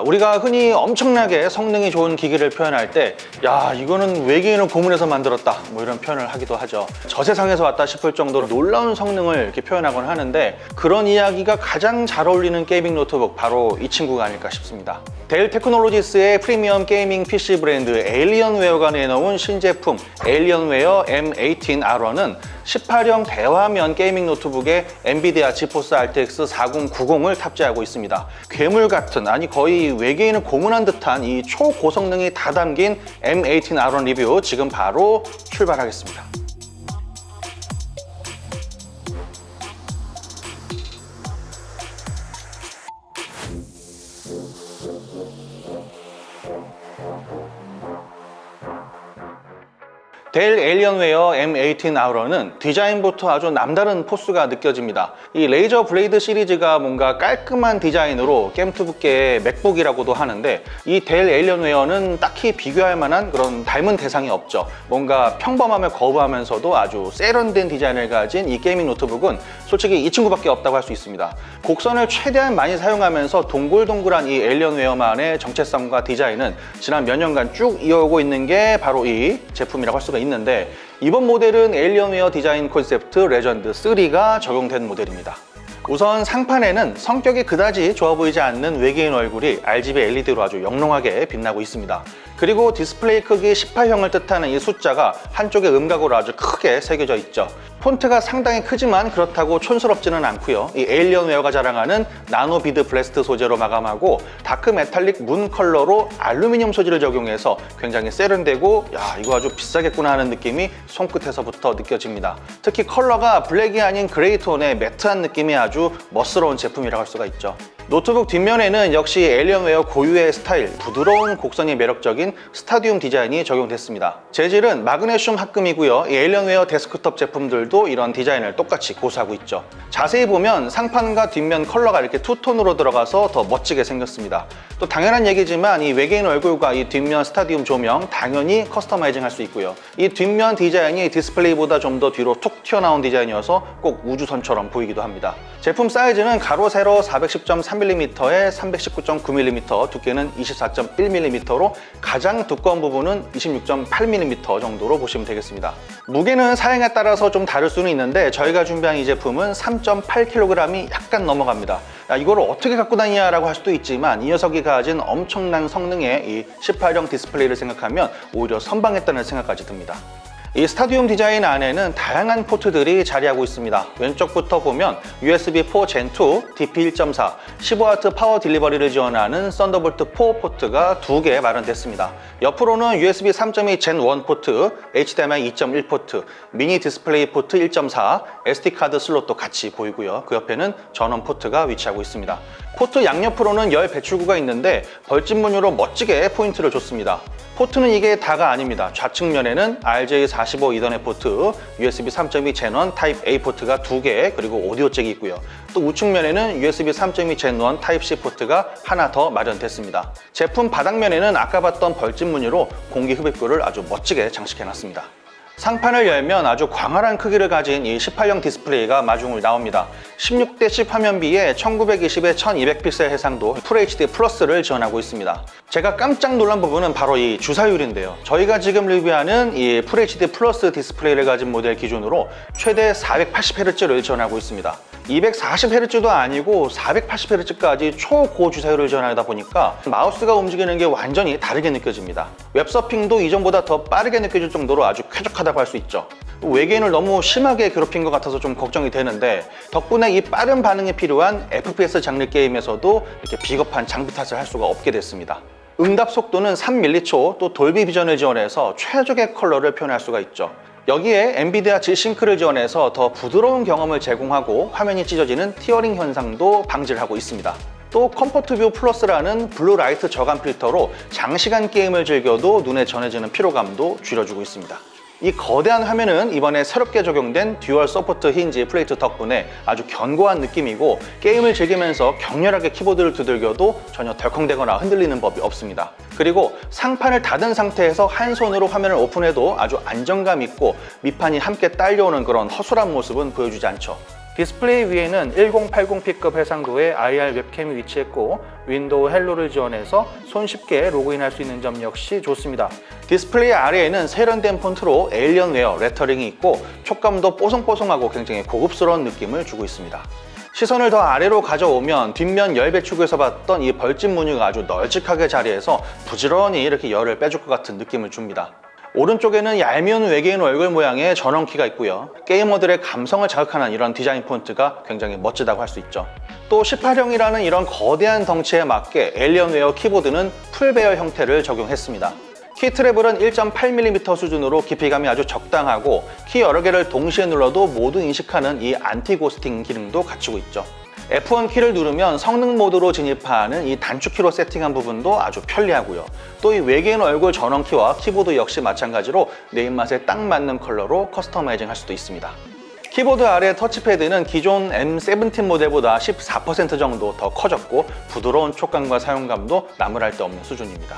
우리가 흔히 엄청나게 성능이 좋은 기기를 표현할 때, 야, 이거는 외계인을 고문해서 만들었다. 뭐 이런 표현을 하기도 하죠. 저 세상에서 왔다 싶을 정도로 놀라운 성능을 이렇게 표현하곤 하는데, 그런 이야기가 가장 잘 어울리는 게이밍 노트북, 바로 이 친구가 아닐까 싶습니다. 델 테크놀로지스의 프리미엄 게이밍 PC 브랜드 에일리언웨어가 내놓은 신제품 에일리언웨어 M18R1은 18형 대화면 게이밍 노트북에 엔비디아 지포스 RTX 4090을 탑재하고 있습니다. 괴물 같은 아니 거의 외계인을 고문한 듯한 이 초고성능이 다 담긴 M18R1 리뷰 지금 바로 출발하겠습니다. 델 에일리언웨어 M18 아우러는 디자인부터 아주 남다른 포스가 느껴집니다. 이 레이저 블레이드 시리즈가 뭔가 깔끔한 디자인으로 게임투브계의 맥북이라고도 하는데 이 델 에일리언웨어는 딱히 비교할 만한 그런 닮은 대상이 없죠. 뭔가 평범함을 거부하면서도 아주 세련된 디자인을 가진 이 게이밍 노트북은 솔직히 이 친구밖에 없다고 할 수 있습니다. 곡선을 최대한 많이 사용하면서 동글동글한 이 에일리언웨어만의 정체성과 디자인은 지난 몇 년간 쭉 이어오고 있는 게 바로 이 제품이라고 할 수가 있는데 이번 모델은 에일리언웨어 디자인 콘셉트 레전드 3가 적용된 모델입니다. 우선 상판에는 성격이 그다지 좋아 보이지 않는 외계인 얼굴이 RGB LED로 아주 영롱하게 빛나고 있습니다. 그리고 디스플레이 크기 18형을 뜻하는 이 숫자가 한쪽에 음각으로 아주 크게 새겨져 있죠. 폰트가 상당히 크지만 그렇다고 촌스럽지는 않고요. 이 에일리언웨어가 자랑하는 나노 비드 블래스트 소재로 마감하고 다크 메탈릭 문 컬러로 알루미늄 소재를 적용해서 굉장히 세련되고 야 이거 아주 비싸겠구나 하는 느낌이 손끝에서부터 느껴집니다. 특히 컬러가 블랙이 아닌 그레이 톤의 매트한 느낌이 아주 멋스러운 제품이라고 할 수가 있죠. 노트북 뒷면에는 역시 에일리언웨어 고유의 스타일, 부드러운 곡선이 매력적인 스타디움 디자인이 적용됐습니다. 재질은 마그네슘 합금이고요. 이 에일리언웨어 데스크톱 제품들도 이런 디자인을 똑같이 고수하고 있죠. 자세히 보면 상판과 뒷면 컬러가 이렇게 투톤으로 들어가서 더 멋지게 생겼습니다. 또 당연한 얘기지만 이 외계인 얼굴과 이 뒷면 스타디움 조명 당연히 커스터마이징 할 수 있고요. 이 뒷면 디자인이 디스플레이보다 좀 더 뒤로 툭 튀어나온 디자인이어서 꼭 우주선처럼 보이기도 합니다. 제품 사이즈는 가로 세로 410.3mm에 319.9mm, 두께는 24.1mm로 가장 두꺼운 부분은 26.8mm 정도로 보시면 되겠습니다. 무게는 사양에 따라서 좀 다를 수는 있는데 저희가 준비한 이 제품은 3.8kg이 약간 넘어갑니다. 야, 이걸 어떻게 갖고 다니냐라고 할 수도 있지만 이 녀석이 가진 엄청난 성능의 이 18형 디스플레이를 생각하면 오히려 선방했다는 생각까지 듭니다. 이 스타디움 디자인 안에는 다양한 포트들이 자리하고 있습니다. 왼쪽부터 보면 USB4 Gen2, DP1.4, 15W 파워 딜리버리를 지원하는 썬더볼트 4 포트가 두 개 마련됐습니다. 옆으로는 USB 3.2 Gen1 포트, HDMI 2.1 포트, 미니 디스플레이 포트 1.4, SD카드 슬롯도 같이 보이고요. 그 옆에는 전원 포트가 위치하고 있습니다. 포트 양옆으로는 열 배출구가 있는데 벌집문으로 멋지게 포인트를 줬습니다. 포트는 이게 다가 아닙니다. 좌측면에는 RJ45 이더넷 포트, USB 3.2 Gen1 타입 A 포트가 두 개, 그리고 오디오 잭이 있고요. 또 우측면에는 USB 3.2 Gen1 타입 C 포트가 하나 더 마련됐습니다. 제품 바닥면에는 아까 봤던 벌집 무늬로 공기 흡입구를 아주 멋지게 장식해 놨습니다. 상판을 열면 아주 광활한 크기를 가진 이 18형 디스플레이가 마중을 나옵니다. 16대10 화면 비에 1920에 1200픽셀 해상도 FHD 플러스를 지원하고 있습니다. 제가 깜짝 놀란 부분은 바로 이 주사율인데요. 저희가 지금 리뷰하는 이 FHD 플러스 디스플레이를 가진 모델 기준으로 최대 480Hz를 지원하고 있습니다. 240Hz도 아니고 480Hz까지 초고 주사율을 지원하다 보니까 마우스가 움직이는 게 완전히 다르게 느껴집니다. 웹서핑도 이전보다 더 빠르게 느껴질 정도로 아주 쾌적하다고 할 수 있죠. 외계인을 너무 심하게 괴롭힌 것 같아서 좀 걱정이 되는데 덕분에 이 빠른 반응이 필요한 FPS 장르 게임에서도 이렇게 비겁한 장비 탓을 할 수가 없게 됐습니다. 응답 속도는 3m초 또 돌비 비전을 지원해서 최적의 컬러를 표현할 수가 있죠. 여기에 엔비디아 G싱크를 지원해서 더 부드러운 경험을 제공하고 화면이 찢어지는 티어링 현상도 방지를 하고 있습니다. 또 컴포트뷰 플러스라는 블루라이트 저감 필터로 장시간 게임을 즐겨도 눈에 전해지는 피로감도 줄여주고 있습니다. 이 거대한 화면은 이번에 새롭게 적용된 듀얼 서포트 힌지 플레이트 덕분에 아주 견고한 느낌이고 게임을 즐기면서 격렬하게 키보드를 두들겨도 전혀 덜컹대거나 흔들리는 법이 없습니다. 그리고 상판을 닫은 상태에서 한 손으로 화면을 오픈해도 아주 안정감 있고 밑판이 함께 딸려오는 그런 허술한 모습은 보여주지 않죠. 디스플레이 위에는 1080p급 해상도의 IR 웹캠이 위치했고 윈도우 헬로를 지원해서 손쉽게 로그인할 수 있는 점 역시 좋습니다. 디스플레이 아래에는 세련된 폰트로 에일리언웨어 레터링이 있고 촉감도 뽀송뽀송하고 굉장히 고급스러운 느낌을 주고 있습니다. 시선을 더 아래로 가져오면 뒷면 열 배축에서 봤던 이 벌집 무늬가 아주 널찍하게 자리해서 부지런히 이렇게 열을 빼줄 것 같은 느낌을 줍니다. 오른쪽에는 얄미운 외계인 얼굴 모양의 전원키가 있고요. 게이머들의 감성을 자극하는 이런 디자인 폰트가 굉장히 멋지다고 할 수 있죠. 또 18형이라는 이런 거대한 덩치에 맞게 에일리언웨어 키보드는 풀배열 형태를 적용했습니다. 키 트래블은 1.8mm 수준으로 깊이감이 아주 적당하고 키 여러 개를 동시에 눌러도 모두 인식하는 이 안티 고스팅 기능도 갖추고 있죠. F1 키를 누르면 성능 모드로 진입하는 이 단축키로 세팅한 부분도 아주 편리하고요. 또 이 외계인 얼굴 전원 키와 키보드 역시 마찬가지로 내 입맛에 딱 맞는 컬러로 커스터마이징 할 수도 있습니다. 키보드 아래 터치패드는 기존 M17 모델보다 14% 정도 더 커졌고 부드러운 촉감과 사용감도 나무랄 데 없는 수준입니다.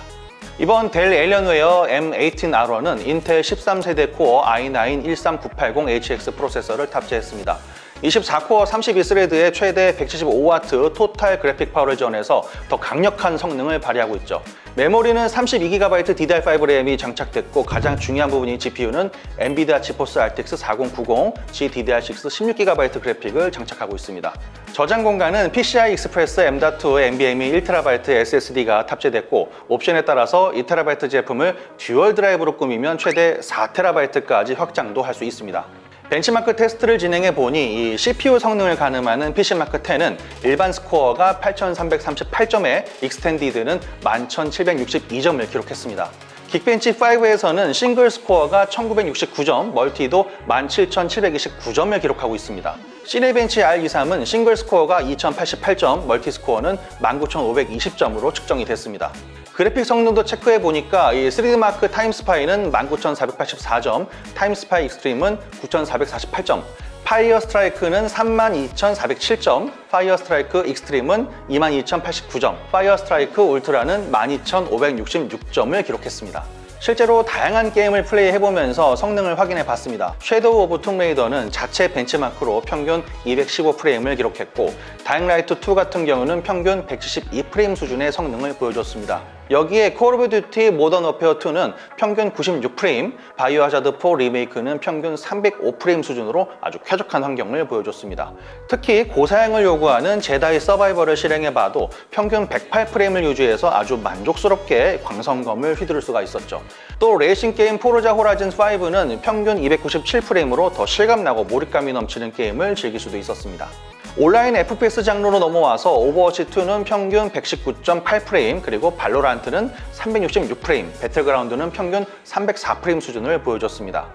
이번 델 에일리언웨어 M18R1은 인텔 13세대 코어 i9-13980HX 프로세서를 탑재했습니다. 24코어 32스레드의 최대 175W 토탈 그래픽 파워를 지원해서 더 강력한 성능을 발휘하고 있죠. 메모리는 32GB DDR5 램이 장착됐고 가장 중요한 부분인 GPU는 엔비디아 지포스 RTX 4090 GDDR6 16GB 그래픽을 장착하고 있습니다. 저장 공간은 PCI Express M.2 NVMe 1TB SSD가 탑재됐고 옵션에 따라서 2TB 제품을 듀얼 드라이브로 꾸미면 최대 4TB까지 확장도 할 수 있습니다. 벤치마크 테스트를 진행해 보니 이 CPU 성능을 가늠하는 PC마크 10은 일반 스코어가 8338점에 익스텐디드는 11762점을 기록했습니다. 긱벤치 5에서는 싱글 스코어가 1969점, 멀티도 17729점을 기록하고 있습니다. 시네벤치 R23은 싱글 스코어가 2088점, 멀티 스코어는 19520점으로 측정이 됐습니다. 그래픽 성능도 체크해 보니까 이 3D마크 타임스파이는 19484점, 타임스파이 익스트림은 9448점, 파이어 스트라이크는 32,407점, 파이어 스트라이크 익스트림은 22,089점, 파이어 스트라이크 울트라는 12,566점을 기록했습니다. 실제로 다양한 게임을 플레이해보면서 성능을 확인해 봤습니다. 섀도우 오브 툼레이더는 자체 벤치마크로 평균 215프레임을 기록했고 다잉라이트 2 같은 경우는 평균 172프레임 수준의 성능을 보여줬습니다. 여기에 콜 오브 듀티 모던 어페어 2는 평균 96프레임, 바이오 하자드 4 리메이크는 평균 305프레임 수준으로 아주 쾌적한 환경을 보여줬습니다. 특히 고사양을 요구하는 제다이 서바이벌을 실행해봐도 평균 108프레임을 유지해서 아주 만족스럽게 광선검을 휘두를 수가 있었죠. 또 레이싱 게임 포르자 호라이즌 5는 평균 297프레임으로 더 실감나고 몰입감이 넘치는 게임을 즐길 수도 있었습니다. 온라인 FPS 장르로 넘어와서 오버워치 2는 평균 119.8프레임 그리고 발로란트는 366프레임, 배틀그라운드는 평균 304프레임 수준을 보여줬습니다.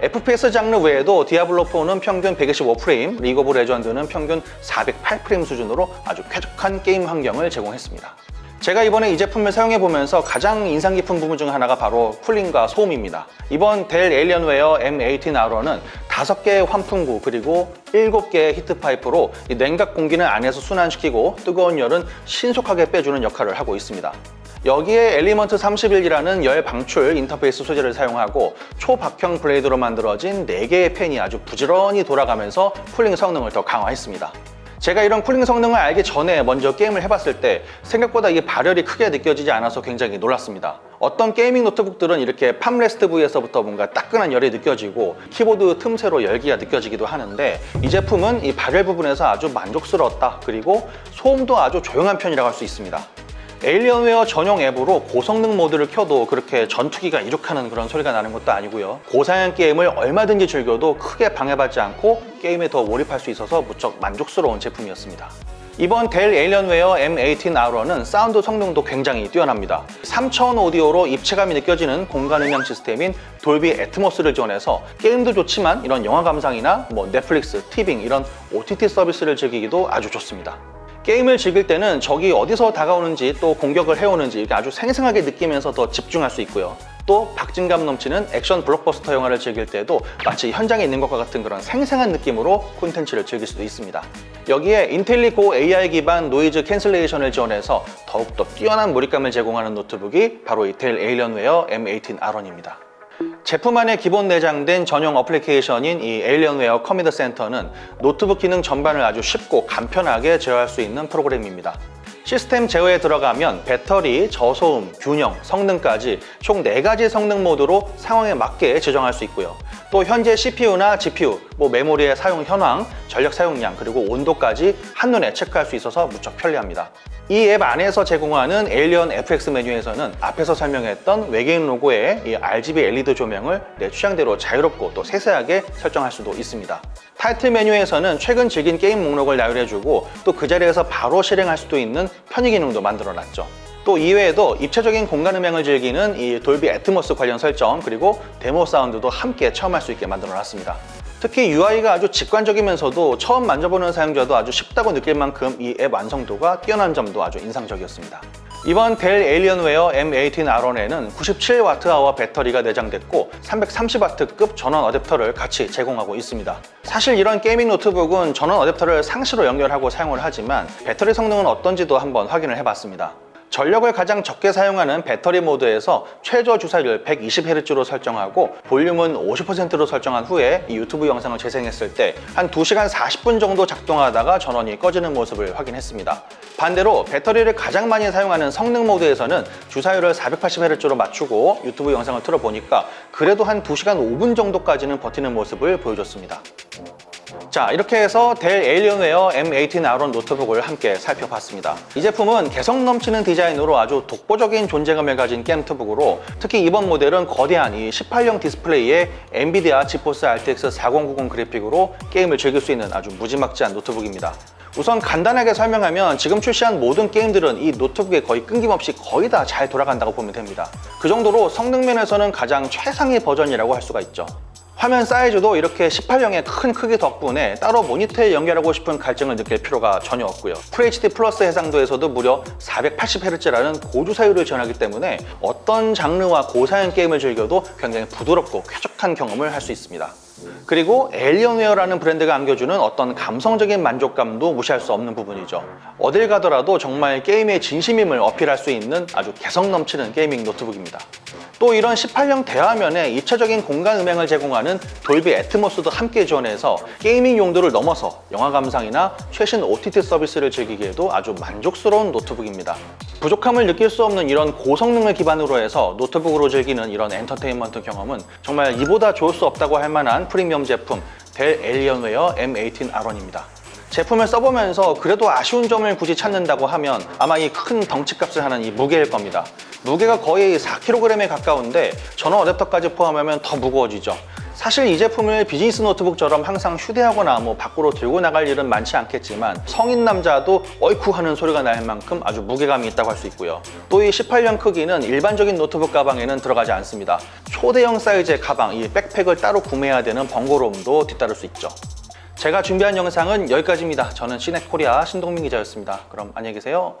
FPS 장르 외에도 디아블로4는 평균 125프레임, 리그 오브 레전드는 평균 408프레임 수준으로 아주 쾌적한 게임 환경을 제공했습니다. 제가 이번에 이 제품을 사용해 보면서 가장 인상 깊은 부분 중 하나가 바로 쿨링과 소음입니다. 이번 델 에일리언웨어 M18R1은 5개의 환풍구 그리고 7개의 히트파이프로 이 냉각 공기는 안에서 순환시키고 뜨거운 열은 신속하게 빼주는 역할을 하고 있습니다. 여기에 엘리먼트 31이라는 열 방출 인터페이스 소재를 사용하고 초박형 블레이드로 만들어진 4개의 팬이 아주 부지런히 돌아가면서 쿨링 성능을 더 강화했습니다. 제가 이런 쿨링 성능을 알기 전에 먼저 게임을 해봤을 때 생각보다 이게 발열이 크게 느껴지지 않아서 굉장히 놀랐습니다. 어떤 게이밍 노트북들은 이렇게 팜레스트 부위에서부터 뭔가 따끈한 열이 느껴지고 키보드 틈새로 열기가 느껴지기도 하는데 이 제품은 이 발열 부분에서 아주 만족스러웠다. 그리고 소음도 아주 조용한 편이라고 할 수 있습니다. 에일리언웨어 전용 앱으로 고성능 모드를 켜도 그렇게 전투기가 이륙하는 그런 소리가 나는 것도 아니고요. 고사양 게임을 얼마든지 즐겨도 크게 방해받지 않고 게임에 더 몰입할 수 있어서 무척 만족스러운 제품이었습니다. 이번 델 에일리언웨어 M18R1은 사운드 성능도 굉장히 뛰어납니다. 3차원 오디오로 입체감이 느껴지는 공간 음향 시스템인 돌비 애트모스를 지원해서 게임도 좋지만 이런 영화 감상이나 뭐 넷플릭스, 티빙 이런 OTT 서비스를 즐기기도 아주 좋습니다. 게임을 즐길 때는 적이 어디서 다가오는지 또 공격을 해오는지 이렇게 아주 생생하게 느끼면서 더 집중할 수 있고요. 또 박진감 넘치는 액션 블록버스터 영화를 즐길 때도 마치 현장에 있는 것과 같은 그런 생생한 느낌으로 콘텐츠를 즐길 수도 있습니다. 여기에 인텔리고 AI 기반 노이즈 캔슬레이션을 지원해서 더욱더 뛰어난 몰입감을 제공하는 노트북이 바로 이 델 에일리언웨어 M18R1입니다. 제품 안에 기본 내장된 전용 어플리케이션인 이 에일리언웨어 커미드 센터는 노트북 기능 전반을 아주 쉽고 간편하게 제어할 수 있는 프로그램입니다. 시스템 제어에 들어가면 배터리, 저소음, 균형, 성능까지 총 4가지 성능 모드로 상황에 맞게 조정할 수 있고요. 또 현재 CPU나 GPU, 뭐 메모리의 사용 현황, 전력 사용량, 그리고 온도까지 한눈에 체크할 수 있어서 무척 편리합니다. 이 앱 안에서 제공하는 에일리언 FX 메뉴에서는 앞에서 설명했던 외계인 로고의 이 RGB LED 조명을 내 취향대로 자유롭고 또 세세하게 설정할 수도 있습니다. 타이틀 메뉴에서는 최근 즐긴 게임 목록을 나열해주고 또 그 자리에서 바로 실행할 수도 있는 편의 기능도 만들어놨죠. 또 이외에도 입체적인 공간 음향을 즐기는 이 돌비 애트모스 관련 설정 그리고 데모 사운드도 함께 체험할 수 있게 만들어 놨습니다. 특히 UI가 아주 직관적이면서도 처음 만져보는 사용자도 아주 쉽다고 느낄 만큼 이 앱 완성도가 뛰어난 점도 아주 인상적이었습니다. 이번 델 에일리언웨어 M18R1에는 97Wh 배터리가 내장됐고 330W급 전원 어댑터를 같이 제공하고 있습니다. 사실 이런 게이밍 노트북은 전원 어댑터를 상시로 연결하고 사용을 하지만 배터리 성능은 어떤지도 한번 확인을 해봤습니다. 전력을 가장 적게 사용하는 배터리 모드에서 최저 주사율 120Hz로 설정하고 볼륨은 50%로 설정한 후에 이 유튜브 영상을 재생했을 때 한 2시간 40분 정도 작동하다가 전원이 꺼지는 모습을 확인했습니다. 반대로 배터리를 가장 많이 사용하는 성능 모드에서는 주사율을 480Hz로 맞추고 유튜브 영상을 틀어보니까 그래도 한 2시간 5분 정도까지는 버티는 모습을 보여줬습니다. 자 이렇게 해서 델 에일리언웨어 M18R1 노트북을 함께 살펴봤습니다. 이 제품은 개성 넘치는 디자인으로 아주 독보적인 존재감을 가진 게임노트북으로 특히 이번 모델은 거대한 이 18형 디스플레이에 엔비디아 지포스 RTX 4090 그래픽으로 게임을 즐길 수 있는 아주 무지막지한 노트북입니다. 우선 간단하게 설명하면 지금 출시한 모든 게임들은 이 노트북에 거의 끊김없이 거의 다 잘 돌아간다고 보면 됩니다. 그 정도로 성능 면에서는 가장 최상의 버전이라고 할 수가 있죠. 화면 사이즈도 이렇게 18형의 큰 크기 덕분에 따로 모니터에 연결하고 싶은 갈증을 느낄 필요가 전혀 없고요. FHD 플러스 해상도에서도 무려 480Hz라는 고주사율을 지원하기 때문에 어떤 장르와 고사양 게임을 즐겨도 굉장히 부드럽고 쾌적한 경험을 할 수 있습니다. 그리고 에일리언웨어라는 브랜드가 안겨주는 어떤 감성적인 만족감도 무시할 수 없는 부분이죠. 어딜 가더라도 정말 게임의 진심임을 어필할 수 있는 아주 개성 넘치는 게이밍 노트북입니다. 또 이런 18형 대화면에 입체적인 공간 음향을 제공하는 돌비 애트모스도 함께 지원해서 게이밍 용도를 넘어서 영화 감상이나 최신 OTT 서비스를 즐기기에도 아주 만족스러운 노트북입니다. 부족함을 느낄 수 없는 이런 고성능을 기반으로 해서 노트북으로 즐기는 이런 엔터테인먼트 경험은 정말 이보다 좋을 수 없다고 할 만한 프리미엄 제품 델 에일리언웨어 M18R1입니다. 제품을 써보면서 그래도 아쉬운 점을 굳이 찾는다고 하면 아마 이 큰 덩치값을 하는 이 무게일 겁니다. 무게가 거의 4kg에 가까운데 전원 어댑터까지 포함하면 더 무거워지죠. 사실 이 제품을 비즈니스 노트북처럼 항상 휴대하거나 뭐 밖으로 들고 나갈 일은 많지 않겠지만 성인 남자도 어이쿠 하는 소리가 날 만큼 아주 무게감이 있다고 할 수 있고요. 또 이 18년 크기는 일반적인 노트북 가방에는 들어가지 않습니다. 초대형 사이즈의 가방, 이 백팩을 따로 구매해야 되는 번거로움도 뒤따를 수 있죠. 제가 준비한 영상은 여기까지입니다. 저는 시네코리아 신동민 기자였습니다. 그럼 안녕히 계세요.